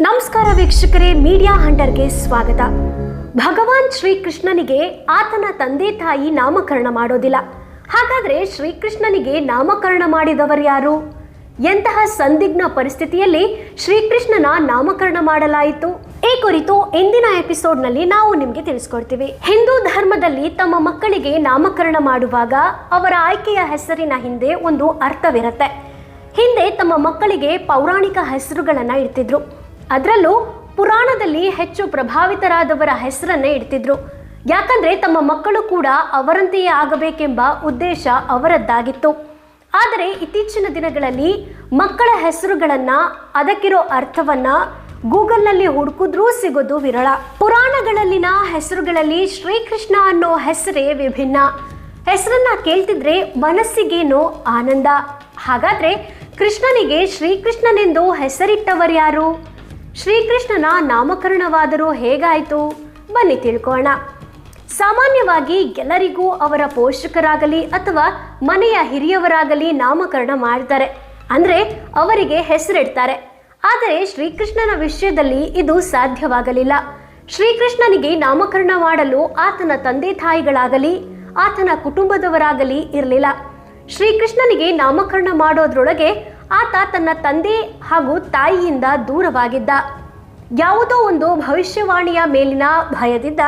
ನಮಸ್ಕಾರ ವೀಕ್ಷಕರೇ ಮೀಡಿಯಾ ಹಂಟರ್ಗೆ ಸ್ವಾಗತ. ಭಗವಾನ್ ಶ್ರೀಕೃಷ್ಣನಿಗೆ ಆತನ ತಂದೆ ತಾಯಿ ನಾಮಕರಣ ಮಾಡೋದಿಲ್ಲ. ಹಾಗಾದ್ರೆ ಶ್ರೀಕೃಷ್ಣನಿಗೆ ನಾಮಕರಣ ಮಾಡಿದವರು ಯಾರು? ಎಂತಹ ಸಂದಿಗ್ಧ ಪರಿಸ್ಥಿತಿಯಲ್ಲಿ ಶ್ರೀಕೃಷ್ಣನ ನಾಮಕರಣ ಮಾಡಲಾಯಿತು? ಈ ಕುರಿತು ಇಂದಿನ ಎಪಿಸೋಡ್ನಲ್ಲಿ ನಾವು ನಿಮಗೆ ತಿಳಿಸ್ಕೊಡ್ತೀವಿ. ಹಿಂದೂ ಧರ್ಮದಲ್ಲಿ ತಮ್ಮ ಮಕ್ಕಳಿಗೆ ನಾಮಕರಣ ಮಾಡುವಾಗ ಅವರ ಆಯ್ಕೆಯ ಹೆಸರಿನ ಹಿಂದೆ ಒಂದು ಅರ್ಥವಿರುತ್ತೆ. ಹಿಂದೆ ತಮ್ಮ ಮಕ್ಕಳಿಗೆ ಪೌರಾಣಿಕ ಹೆಸರುಗಳನ್ನ ಇಡ್ತಿದ್ರು. ಅದರಲ್ಲೂ ಪುರಾಣದಲ್ಲಿ ಹೆಚ್ಚು ಪ್ರಭಾವಿತರಾದವರ ಹೆಸರನ್ನೇ ಇಡ್ತಿದ್ರು. ಯಾಕಂದ್ರೆ ತಮ್ಮ ಮಕ್ಕಳು ಕೂಡ ಅವರಂತೆಯೇ ಆಗಬೇಕೆಂಬ ಉದ್ದೇಶ ಅವರದ್ದಾಗಿತ್ತು. ಆದರೆ ಇತ್ತೀಚಿನ ದಿನಗಳಲ್ಲಿ ಮಕ್ಕಳ ಹೆಸರುಗಳನ್ನ, ಅದಕ್ಕಿರೋ ಅರ್ಥವನ್ನ ಗೂಗಲ್ನಲ್ಲಿ ಹುಡುಕಿದ್ರೂ ಸಿಗೋದು ವಿರಳ. ಪುರಾಣಗಳಲ್ಲಿನ ಹೆಸರುಗಳಲ್ಲಿ ಶ್ರೀಕೃಷ್ಣ ಅನ್ನೋ ಹೆಸರೇ ವಿಭಿನ್ನ. ಹೆಸರನ್ನ ಕೇಳ್ತಿದ್ರೆ ಮನಸ್ಸಿಗೇನೋ ಆನಂದ. ಹಾಗಾದ್ರೆ ಕೃಷ್ಣನಿಗೆ ಶ್ರೀಕೃಷ್ಣನೆಂದು ಹೆಸರಿಟ್ಟವರು ಯಾರು ಶ್ರೀಕೃಷ್ಣನ ನಾಮಕರಣವಾದರೂ ಹೇಗಾಯಿತು? ಬನ್ನಿ ತಿಳ್ಕೋಣ. ಸಾಮಾನ್ಯವಾಗಿ ಎಲ್ಲರಿಗೂ ಅವರ ಪೋಷಕರಾಗಲಿ ಅಥವಾ ಮನೆಯ ಹಿರಿಯವರಾಗಲಿ ನಾಮಕರಣ ಮಾಡ್ತಾರೆ. ಅಂದರೆ ಅವರಿಗೆ ಹೆಸರಿಡ್ತಾರೆ. ಆದರೆ ಶ್ರೀಕೃಷ್ಣನ ವಿಷಯದಲ್ಲಿ ಇದು ಸಾಧ್ಯವಾಗಲಿಲ್ಲ. ಶ್ರೀಕೃಷ್ಣನಿಗೆ ನಾಮಕರಣ ಮಾಡಲು ಆತನ ತಂದೆ ತಾಯಿಗಳಾಗಲಿ, ಆತನ ಕುಟುಂಬದವರಾಗಲಿ ಇರಲಿಲ್ಲ. ಶ್ರೀಕೃಷ್ಣನಿಗೆ ನಾಮಕರಣ ಮಾಡೋದ್ರೊಳಗೆ ಆತ ತನ್ನ ತಂದೆ ಹಾಗೂ ತಾಯಿಯಿಂದ ದೂರವಾಗಿದ್ದ. ಯಾವುದೋ ಒಂದು ಭವಿಷ್ಯವಾಣಿಯ ಮೇಲಿನ ಭಯದಿಂದ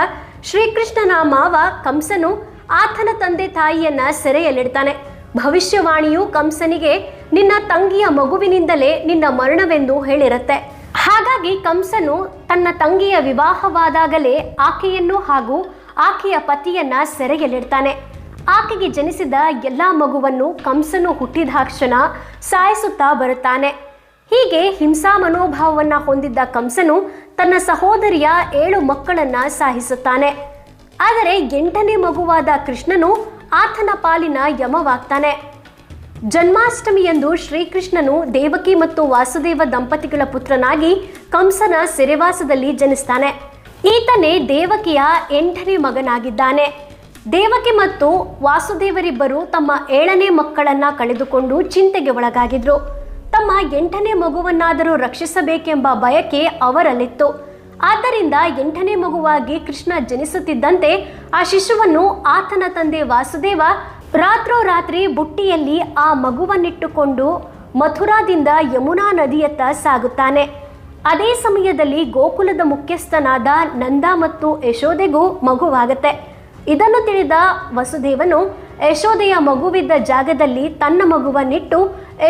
ಶ್ರೀಕೃಷ್ಣನ ಮಾವ ಕಂಸನು ಆತನ ತಂದೆ ತಾಯಿಯನ್ನ ಸೆರೆಯಲ್ಲಿಡ್ತಾನೆ. ಭವಿಷ್ಯವಾಣಿಯು ಕಂಸನಿಗೆ, ನಿನ್ನ ತಂಗಿಯ ಮಗುವಿನಿಂದಲೇ ನಿನ್ನ ಮರಣವೆಂದು ಹೇಳಿರುತ್ತೆ. ಹಾಗಾಗಿ ಕಂಸನು ತನ್ನ ತಂಗಿಯ ವಿವಾಹವಾದಾಗಲೇ ಆಕೆಯನ್ನು ಹಾಗೂ ಆಕೆಯ ಪತಿಯನ್ನ ಸೆರೆಯಲ್ಲಿಡ್ತಾನೆ. ಆಕೆಗೆ ಜನಿಸಿದ ಎಲ್ಲ ಮಗುವನ್ನು ಕಂಸನು ಹುಟ್ಟಿದಾಕ್ಷಣ ಸಾಯಿಸುತ್ತಾ ಬರುತ್ತಾನೆ. ಹೀಗೆ ಹಿಂಸಾ ಮನೋಭಾವವನ್ನು ಹೊಂದಿದ್ದ ಕಂಸನು ತನ್ನ ಸಹೋದರಿಯ ಏಳು ಮಕ್ಕಳನ್ನ ಸಾಹಿಸುತ್ತಾನೆ ಆದರೆ ಎಂಟನೇ ಮಗುವಾದ ಕೃಷ್ಣನು ಆತನ ಪಾಲಿನ ಯಮವಾಗ್ತಾನೆ. ಜನ್ಮಾಷ್ಟಮಿಯಂದು ಶ್ರೀಕೃಷ್ಣನು ದೇವಕಿ ಮತ್ತು ವಾಸುದೇವ ದಂಪತಿಗಳ ಪುತ್ರನಾಗಿ ಕಂಸನ ಸೆರೆವಾಸದಲ್ಲಿ ಜನಿಸ್ತಾನೆ. ಈತನೇ ದೇವಕಿಯ ಎಂಟನೇ ಮಗನಾಗಿದ್ದಾನೆ. ದೇವಕಿ ಮತ್ತು ವಾಸುದೇವರಿಬ್ಬರು ತಮ್ಮ ಏಳನೇ ಮಕ್ಕಳನ್ನ ಕಳೆದುಕೊಂಡು ಚಿಂತೆಗೆ ಒಳಗಾಗಿದ್ರು. ತಮ್ಮ ಎಂಟನೇ ಮಗುವನ್ನಾದರೂ ರಕ್ಷಿಸಬೇಕೆಂಬ ಬಯಕೆ ಅವರಲ್ಲಿತ್ತು. ಆದ್ದರಿಂದ ಎಂಟನೇ ಮಗುವಾಗಿ ಕೃಷ್ಣ ಜನಿಸುತ್ತಿದ್ದಂತೆ ಆ ಶಿಶುವನ್ನು ಆತನ ತಂದೆ ವಾಸುದೇವ ರಾತ್ರೋರಾತ್ರಿ ಬುಟ್ಟಿಯಲ್ಲಿ ಆ ಮಗುವನ್ನಿಟ್ಟುಕೊಂಡು ಮಥುರಾದಿಂದ ಯಮುನಾ ನದಿಯತ್ತ ಸಾಗುತ್ತಾನೆ. ಅದೇ ಸಮಯದಲ್ಲಿ ಗೋಕುಲದ ಮುಖ್ಯಸ್ಥನಾದ ನಂದ ಮತ್ತು ಯಶೋದೆಗೂ ಮಗುವಾಗತ್ತೆ. ಇದನ್ನು ತಿಳಿದ ವಸುದೇವನು ಯಶೋದೆಯ ಮಗುವಿದ್ದ ಜಾಗದಲ್ಲಿ ತನ್ನ ಮಗುವನ್ನಿಟ್ಟು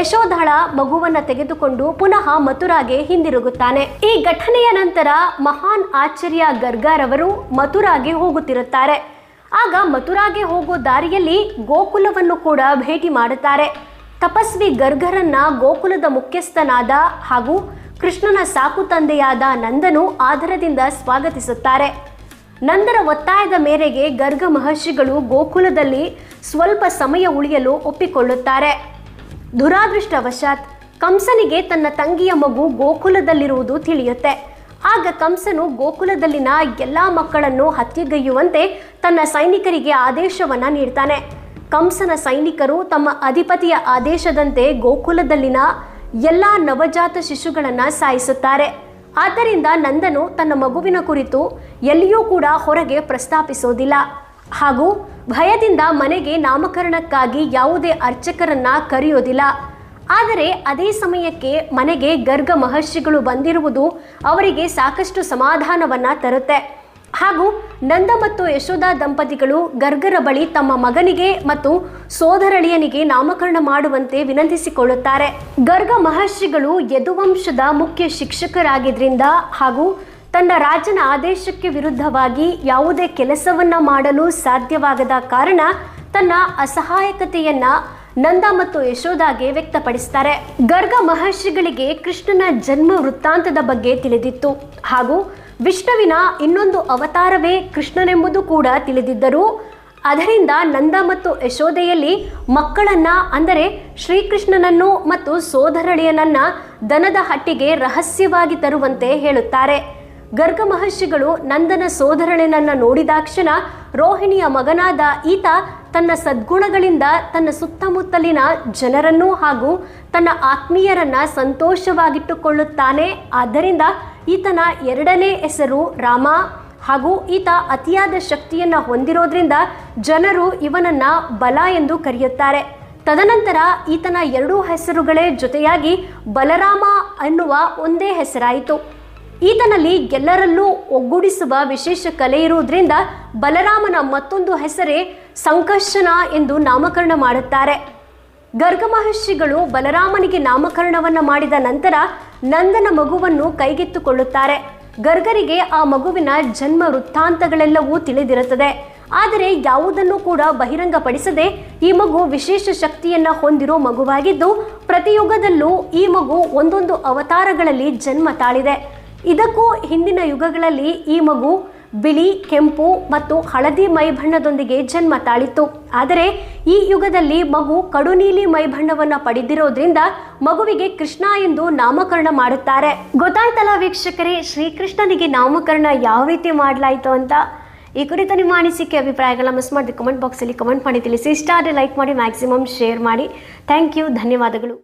ಯಶೋಧಳ ಮಗುವನ್ನ ತೆಗೆದುಕೊಂಡು ಪುನಃ ಮಥುರಾಗೆ ಹಿಂದಿರುಗುತ್ತಾನೆ. ಈ ಘಟನೆಯ ನಂತರ ಮಹಾನ್ ಆಚಾರ್ಯ ಗರ್ಗಾರವರು ಮಥುರಾಗೆ ಹೋಗುತ್ತಿರುತ್ತಾರೆ. ಆಗ ಮಥುರಾಗೆ ಹೋಗೋ ದಾರಿಯಲ್ಲಿ ಗೋಕುಲವನ್ನು ಕೂಡ ಭೇಟಿ ಮಾಡುತ್ತಾರೆ. ತಪಸ್ವಿ ಗರ್ಗರನ್ನ ಗೋಕುಲದ ಮುಖ್ಯಸ್ಥನಾದ ಹಾಗೂ ಕೃಷ್ಣನ ಸಾಕು ತಂದೆಯಾದ ನಂದನು ಆದರದಿಂದ ಸ್ವಾಗತಿಸುತ್ತಾರೆ. ನಂದರ ಒತ್ತಾಯದ ಮೇರೆಗೆ ಗರ್ಗ ಮಹರ್ಷಿಗಳು ಗೋಕುಲದಲ್ಲಿ ಸ್ವಲ್ಪ ಸಮಯ ಉಳಿಯಲು ಒಪ್ಪಿಕೊಳ್ಳುತ್ತಾರೆ. ದುರಾದೃಷ್ಟವಶಾತ್ ಕಂಸನಿಗೆ ತನ್ನ ತಂಗಿಯ ಮಗು ಗೋಕುಲದಲ್ಲಿರುವುದು ತಿಳಿಯುತ್ತೆ. ಆಗ ಕಂಸನು ಗೋಕುಲದಲ್ಲಿನ ಎಲ್ಲ ಮಕ್ಕಳನ್ನು ಹತ್ಯೆಗೈಯುವಂತೆ ತನ್ನ ಸೈನಿಕರಿಗೆ ಆದೇಶವನ್ನ ನೀಡ್ತಾನೆ. ಕಂಸನ ಸೈನಿಕರು ತಮ್ಮ ಅಧಿಪತಿಯ ಆದೇಶದಂತೆ ಗೋಕುಲದಲ್ಲಿನ ಎಲ್ಲ ನವಜಾತ ಶಿಶುಗಳನ್ನು ಸಾಯಿಸುತ್ತಾರೆ. ಆದ್ದರಿಂದ ನಂದನು ತನ್ನ ಮಗುವಿನ ಕುರಿತು ಎಲ್ಲಿಯೂ ಕೂಡ ಹೊರಗೆ ಪ್ರಸ್ತಾಪಿಸೋದಿಲ್ಲ. ಹಾಗೂ ಭಯದಿಂದ ಮನೆಗೆ ನಾಮಕರಣಕ್ಕಾಗಿ ಯಾವುದೇ ಅರ್ಚಕರನ್ನ ಕರೆಯೋದಿಲ್ಲ. ಆದರೆ ಅದೇ ಸಮಯಕ್ಕೆ ಮನೆಗೆ ಗರ್ಗ ಮಹರ್ಷಿಗಳು ಬಂದಿರುವುದು ಅವರಿಗೆ ಸಾಕಷ್ಟು ಸಮಾಧಾನವನ್ನ ತರುತ್ತೆ. ಹಾಗೂ ನಂದ ಮತ್ತು ಯಶೋಧ ದಂಪತಿಗಳು ಗರ್ಗರ ಬಳಿ ತಮ್ಮ ಮಗನಿಗೆ ಮತ್ತು ಸೋದರಳಿಯನಿಗೆ ನಾಮಕರಣ ಮಾಡುವಂತೆ ವಿನಂತಿಸಿಕೊಳ್ಳುತ್ತಾರೆ. ಗರ್ಗ ಮಹರ್ಷಿಗಳು ಯದುವಂಶದ ಮುಖ್ಯ ಶಿಕ್ಷಕರಾಗಿದ್ದರಿಂದ ಹಾಗೂ ತನ್ನ ರಾಜನ ಆದೇಶಕ್ಕೆ ವಿರುದ್ಧವಾಗಿ ಯಾವುದೇ ಕೆಲಸವನ್ನ ಮಾಡಲು ಸಾಧ್ಯವಾಗದ ಕಾರಣ ತನ್ನ ಅಸಹಾಯಕತೆಯನ್ನ ನಂದ ಮತ್ತು ಯಶೋದಾಗೆ ವ್ಯಕ್ತಪಡಿಸ್ತಾರೆ. ಗರ್ಗ ಮಹರ್ಷಿಗಳಿಗೆ ಕೃಷ್ಣನ ಜನ್ಮ ವೃತ್ತಾಂತದ ಬಗ್ಗೆ ತಿಳಿದಿತ್ತು ಹಾಗೂ ವಿಷ್ಣುವಿನ ಇನ್ನೊಂದು ಅವತಾರವೇ ಕೃಷ್ಣನೆಂಬುದು ಕೂಡ ತಿಳಿದಿದ್ದರು, ಅದರಿಂದ ನಂದ ಮತ್ತು ಯಶೋಧೆಯಲ್ಲಿ ಮಕ್ಕಳನ್ನ, ಅಂದರೆ ಶ್ರೀಕೃಷ್ಣನನ್ನು ಮತ್ತು ಸೋದರಳಿಯನನ್ನ ದನದ ಹಟ್ಟಿಗೆ ರಹಸ್ಯವಾಗಿ ತರುವಂತೆ ಹೇಳುತ್ತಾರೆ. ಗರ್ಗ ಮಹರ್ಷಿಗಳು ನಂದನ ಸೋದರಳಿನನ್ನ ನೋಡಿದಾಕ್ಷಣ ರೋಹಿಣಿಯ ಮಗನಾದ ಈತ ತನ್ನ ಸದ್ಗುಣಗಳಿಂದ ತನ್ನ ಸುತ್ತಮುತ್ತಲಿನ ಜನರನ್ನು ಹಾಗೂ ತನ್ನ ಆತ್ಮೀಯರನ್ನ ಸಂತೋಷವಾಗಿಟ್ಟುಕೊಳ್ಳುತ್ತಾನೆ. ಆದ್ದರಿಂದ ಈತನ ಎರಡನೇ ಹೆಸರು ರಾಮ ಹಾಗೂ ಈತ ಅತಿಯಾದ ಶಕ್ತಿಯನ್ನ ಹೊಂದಿರೋದ್ರಿಂದ ಜನರು ಇವನನ್ನ ಬಲ ಎಂದು ಕರೆಯುತ್ತಾರೆ. ತದನಂತರ ಈತನ ಎರಡೂ ಹೆಸರುಗಳೇ ಜೊತೆಯಾಗಿ ಬಲರಾಮ ಅನ್ನುವ ಒಂದೇ ಹೆಸರಾಯಿತು. ಈತನಲ್ಲಿ ಎಲ್ಲರಲ್ಲೂ ಒಗ್ಗೂಡಿಸುವ ವಿಶೇಷ ಕಲೆ ಇರುವುದರಿಂದ ಬಲರಾಮನ ಮತ್ತೊಂದು ಹೆಸರೇ ಸಂಕರ್ಷಣ ಎಂದು ನಾಮಕರಣ ಮಾಡುತ್ತಾರೆ. ಗರ್ಗ ಮಹರ್ಷಿಗಳು ಬಲರಾಮನಿಗೆ ನಾಮಕರಣವನ್ನು ಮಾಡಿದ ನಂತರ ನಂದನ ಮಗುವನ್ನು ಕೈಗೆತ್ತುಕೊಳ್ಳುತ್ತಾರೆ. ಗರ್ಗರಿಗೆ ಆ ಮಗುವಿನ ಜನ್ಮ ವೃತ್ತಾಂತಗಳೆಲ್ಲವೂ ತಿಳಿದಿರುತ್ತದೆ. ಆದರೆ ಯಾವುದನ್ನು ಕೂಡ ಬಹಿರಂಗಪಡಿಸದೆ ಈ ಮಗು ವಿಶೇಷ ಶಕ್ತಿಯನ್ನ ಹೊಂದಿರೋ ಮಗುವಾಗಿದ್ದು, ಪ್ರತಿಯುಗದಲ್ಲೂ ಈ ಮಗು ಒಂದೊಂದು ಅವತಾರಗಳಲ್ಲಿ ಜನ್ಮ ತಾಳಿದೆ. ಇದಕ್ಕೂ ಹಿಂದಿನ ಯುಗಗಳಲ್ಲಿ ಈ ಮಗು ಬಿಳಿ, ಕೆಂಪು ಮತ್ತು ಹಳದಿ ಮೈಬಣ್ಣದೊಂದಿಗೆ ಜನ್ಮ ತಾಳಿತ್ತು. ಆದರೆ ಈ ಯುಗದಲ್ಲಿ ಮಗು ಕಡು ನೀಲಿ ಮೈಬಣ್ಣವನ್ನ ಪಡೆದಿರೋದ್ರಿಂದ ಮಗುವಿಗೆ ಕೃಷ್ಣ ಎಂದು ನಾಮಕರಣ ಮಾಡುತ್ತಾರೆ. ಗೊತ್ತಾಯ್ತಲ್ಲ ವೀಕ್ಷಕರೇ, ಶ್ರೀಕೃಷ್ಣನಿಗೆ ನಾಮಕರಣ ಯಾವ ರೀತಿ ಮಾಡಲಾಯಿತು ಅಂತ? ಈ ಕುರಿತ ನಿಮ್ಮ ಅನಿಸಿಕೆ, ಅಭಿಪ್ರಾಯಗಳನ್ನು ಮಿಸ್ ಮಾಡಿ ಕಮೆಂಟ್ ಬಾಕ್ಸಲ್ಲಿ ಕಮೆಂಟ್ ಮಾಡಿ ತಿಳಿಸಿ. ಇಷ್ಟ ಆದರೆ ಲೈಕ್ ಮಾಡಿ ಮ್ಯಾಕ್ಸಿಮಮ್ ಶೇರ್ ಮಾಡಿ. ಥ್ಯಾಂಕ್ ಯು ಧನ್ಯವಾದಗಳು.